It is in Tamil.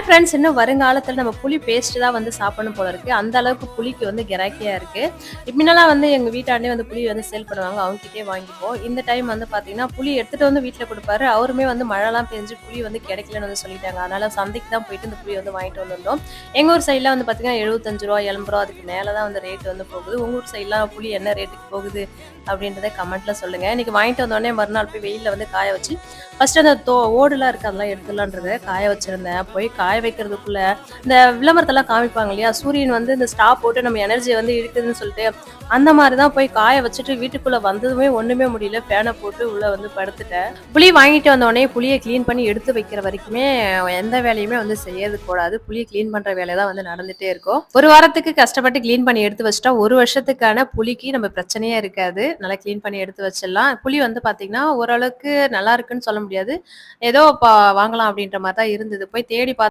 ஹாய் ஃப்ரெண்ட்ஸ் இன்னும் வருங்காலத்தில் நம்ம புளி பேஸ்ட் தான் வந்து சாப்பிடணும் போல இருக்கு. அந்த அளவுக்கு புளிக்கு வந்து கிராக்கியா இருக்கு. முன்னெல்லாம் வந்து எங்க வீட்டாண்டே வந்து புளி வந்து சேல் பண்ணுவாங்க. அவங்ககிட்டே வாங்கிப்போம். இந்த டைம் வந்து பாத்தீங்கன்னா புளி எடுத்துட்டு வந்து வீட்டில் கொடுப்பாரு. அவருமே வந்து மழைலாம் பெஞ்சு புளி வந்து கிடைக்கலன்னு வந்து சொல்லிட்டாங்க. அதனால சந்தைக்கு தான் போயிட்டு இந்த புளி வந்து வாங்கிட்டு வந்திருந்தோம். எங்க ஊர் சைட்ல வந்து பாத்தீங்கன்னா எழுபத்தஞ்சு ரூபா எண்பது ரூபா அதுக்கு மேலே தான் வந்து ரேட் வந்து போகுது. உங்க ஊர் சைட்லாம் புளி என்ன ரேட்டுக்கு போகுது அப்படின்றத கமெண்ட்ல சொல்லுங்க. இன்னைக்கு வாங்கிட்டு வந்தோடனே மறுநாள் போய் வெயிலில் வந்து காய வச்சு ஃபர்ஸ்ட் அந்த தோ ஓடுலாம் இருக்கு அதெல்லாம் எடுத்துலான்றத காய வச்சிருந்தேன். போய் காய காய வைக்கிறதுக்குள்ள இந்த விளம்பரத்தெல்லாம் காமிப்பாங்க இல்லையா? சூரியன் வந்து இந்த ஸ்டாப் போட்டு நம்ம எனர்ஜி வந்து இழுக்குதுன்னு சொல்லிட்டு அந்த மாதிரி தான் போய் காய வச்சுட்டு வீட்டுக்குள்ள வந்ததுமே ஒண்ணுமே முடியல. ஃபேனை போட்டு உள்ள வந்து படுத்துட்டேன். புளி வாங்கிட்டு வந்த உடனே புளியை க்ளீன் பண்ணி எடுத்து வைக்கிற வரைக்குமே எந்த வேலையுமே வந்து செய்யறது கூடாது. புளியை க்ளீன் பண்ற வேலை தான் வந்து நடந்துட்டே இருக்கும். ஒரு வாரத்துக்கு கஷ்டப்பட்டு க்ளீன் பண்ணி எடுத்து வச்சிட்டா ஒரு வருஷத்துக்கான புளிக்கு நம்ம பிரச்சனையே இருக்காது. நல்லா க்ளீன் பண்ணி எடுத்து வச்சிடலாம். புளி வந்து பாத்தீங்கன்னா ஓரளவுக்கு நல்லா இருக்குன்னு சொல்ல முடியாது. ஏதோ பா- வாங்கலாம் அப்படின்ற மாதிரி தான் இருந்தது. போய் தேடி பார்த்து